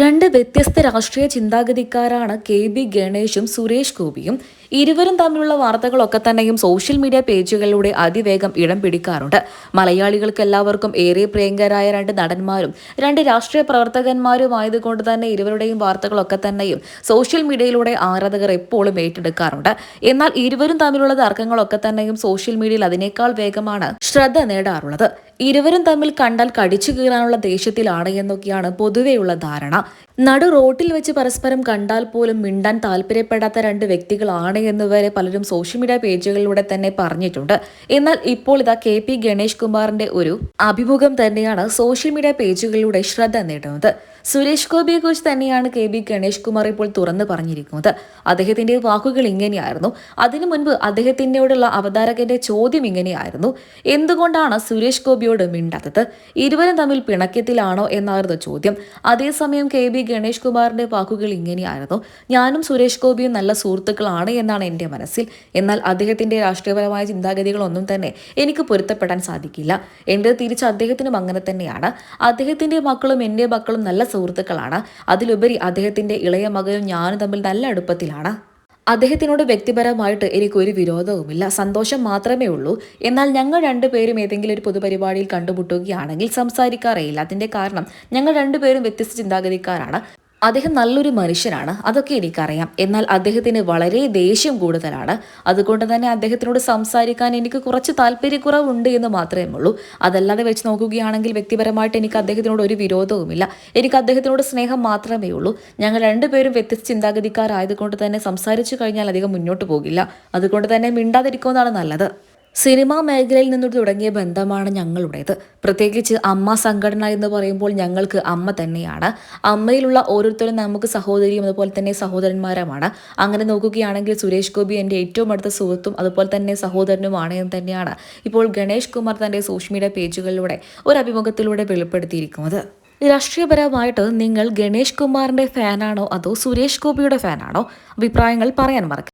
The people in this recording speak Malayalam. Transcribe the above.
രണ്ട് വ്യത്യസ്ത രാഷ്ട്രീയ ചിന്താഗതിക്കാരാണ് കെ ബി ഗണേഷും സുരേഷ് ഗോപിയും. ഇരുവരും തമ്മിലുള്ള വാർത്തകളൊക്കെ തന്നെയും സോഷ്യൽ മീഡിയ പേജുകളിലൂടെ അതിവേഗം ഇടം പിടിക്കാറുണ്ട്. മലയാളികൾക്ക് എല്ലാവർക്കും ഏറെ പ്രിയങ്കരായ രണ്ട് നടന്മാരും രണ്ട് രാഷ്ട്രീയ പ്രവർത്തകന്മാരുമായതുകൊണ്ട് തന്നെ ഇരുവരുടെയും വാർത്തകളൊക്കെ തന്നെയും സോഷ്യൽ മീഡിയയിലൂടെ ആരാധകർ എപ്പോഴും ഏറ്റെടുക്കാറുണ്ട്. എന്നാൽ ഇരുവരും തമ്മിലുള്ള തർക്കങ്ങളൊക്കെ തന്നെയും സോഷ്യൽ മീഡിയയിൽ അതിനേക്കാൾ വേഗമാണ് ശ്രദ്ധ നേടാറുള്ളത്. ഇരുവരും തമ്മിൽ കണ്ടാൽ കടിച്ചു കീറാനുള്ള ദേഷ്യത്തിലാണ് എന്നൊക്കെയാണ് പൊതുവെയുള്ള ധാരണ. നടു റോട്ടിൽ വെച്ച് പരസ്പരം കണ്ടാൽ പോലും മിണ്ടാൻ താല്പര്യപ്പെടാത്ത രണ്ട് വ്യക്തികളാണ് എന്നുവരെ പലരും സോഷ്യൽ മീഡിയ പേജുകളിലൂടെ തന്നെ പറഞ്ഞിട്ടുണ്ട്. എന്നാൽ ഇപ്പോൾ ഇതാ കെ പി ഗണേഷ് കുമാറിന്റെ ഒരു അഭിമുഖം തന്നെയാണ് സോഷ്യൽ മീഡിയ പേജുകളിലൂടെ ശ്രദ്ധ നേടുന്നത്. സുരേഷ് ഗോപിയെ കുറിച്ച് തന്നെയാണ് കെ ബി ഗണേഷ് കുമാർ ഇപ്പോൾ തുറന്നു പറഞ്ഞിരിക്കുന്നത്. അദ്ദേഹത്തിന്റെ വാക്കുകൾ ഇങ്ങനെയായിരുന്നു. അതിനു മുൻപ് അദ്ദേഹത്തിനോടുള്ള അവതാരകന്റെ ചോദ്യം ഇങ്ങനെയായിരുന്നു. എന്തുകൊണ്ടാണ് സുരേഷ് ഗോപിയോട് മിണ്ടാത്തത്? ഇരുവരും തമ്മിൽ പിണക്കത്തിലാണോ എന്നായിരുന്നു ചോദ്യം. അതേസമയം കെ ബി ഗണേഷ് കുമാറിന്റെ വാക്കുകൾ ഇങ്ങനെയായിരുന്നു. ഞാനും സുരേഷ് ഗോപിയും നല്ല സുഹൃത്തുക്കളാണ് എന്നാണ് എന്റെ മനസ്സിൽ. എന്നാൽ അദ്ദേഹത്തിന്റെ രാഷ്ട്രീയപരമായ ചിന്താഗതികളൊന്നും തന്നെ എനിക്ക് പൊരുത്തപ്പെടാൻ സാധിക്കില്ല. എന്റെ തിരിച്ച് അദ്ദേഹത്തിനും അങ്ങനെ തന്നെയാണ്. അദ്ദേഹത്തിന്റെ മക്കളും എന്റെ മക്കളും നല്ല സുഹൃത്തുക്കളാണ്. അതിലുപരി അദ്ദേഹത്തിന്റെ ഇളയ മകനും ഞാനും തമ്മിൽ നല്ല അടുപ്പത്തിലാണ്. അദ്ദേഹത്തിനോട് വ്യക്തിപരമായിട്ട് എനിക്കൊരു വിരോധവുമില്ല. സന്തോഷം മാത്രമേ ഉള്ളൂ. എന്നാൽ ഞങ്ങൾ രണ്ടുപേരും ഏതെങ്കിലും ഒരു പൊതുപരിപാടിയിൽ കണ്ടുമുട്ടുകയാണെങ്കിൽ സംസാരിക്കാറേയില്ല. അതിന്റെ കാരണം ഞങ്ങൾ രണ്ടുപേരും വ്യത്യസ്ത ചിന്താഗതിക്കാരാണ്. അദ്ദേഹം നല്ലൊരു മനുഷ്യനാണ് അതൊക്കെ എനിക്കറിയാം. എന്നാൽ അദ്ദേഹത്തിന് വളരെ ദേഷ്യം കൂടുതലാണ്. അതുകൊണ്ട് തന്നെ അദ്ദേഹത്തിനോട് സംസാരിക്കാൻ എനിക്ക് കുറച്ച് താല്പര്യക്കുറവുണ്ട് എന്ന് മാത്രമേ ഉള്ളൂ. അതല്ലാതെ വെച്ച് നോക്കുകയാണെങ്കിൽ വ്യക്തിപരമായിട്ട് എനിക്ക് അദ്ദേഹത്തിനോട് ഒരു വിരോധവുമില്ല. എനിക്ക് അദ്ദേഹത്തിനോട് സ്നേഹം മാത്രമേ ഉള്ളൂ. ഞങ്ങൾ രണ്ടുപേരും വ്യത്യസ്ത ചിന്താഗതിക്കാരായതുകൊണ്ട് തന്നെ സംസാരിച്ചു കഴിഞ്ഞാൽ അധികം മുന്നോട്ട് പോകില്ല. അതുകൊണ്ട് തന്നെ മിണ്ടാതിരിക്കുമെന്നാണ് നല്ലത്. സിനിമാ മേഖലയിൽ നിന്ന് തുടങ്ങിയ ബന്ധമാണ് ഞങ്ങളുടേത്. പ്രത്യേകിച്ച് അമ്മ സംഘടന എന്ന് പറയുമ്പോൾ ഞങ്ങൾക്ക് അമ്മ തന്നെയാണ്. അമ്മയിലുള്ള ഓരോരുത്തരും നമുക്ക് സഹോദരിയും അതുപോലെ തന്നെ സഹോദരന്മാരുമാണ്. അങ്ങനെ നോക്കുകയാണെങ്കിൽ സുരേഷ് ഗോപി എന്റെ ഏറ്റവും അടുത്ത സുഹൃത്തും അതുപോലെ തന്നെ സഹോദരനുമാണ് എന്ന് തന്നെയാണ് ഇപ്പോൾ ഗണേഷ് കുമാർ തന്റെ സോഷ്യൽ മീഡിയ പേജുകളിലൂടെ ഒരു അഭിമുഖത്തിലൂടെ വെളിപ്പെടുത്തിയിരിക്കുന്നത്. രാഷ്ട്രീയപരമായിട്ട് നിങ്ങൾ ഗണേഷ് കുമാറിന്റെ ഫാനാണോ അതോ സുരേഷ് ഗോപിയുടെ ഫാനാണോ അഭിപ്രായങ്ങൾ പറയാൻ മറക്കും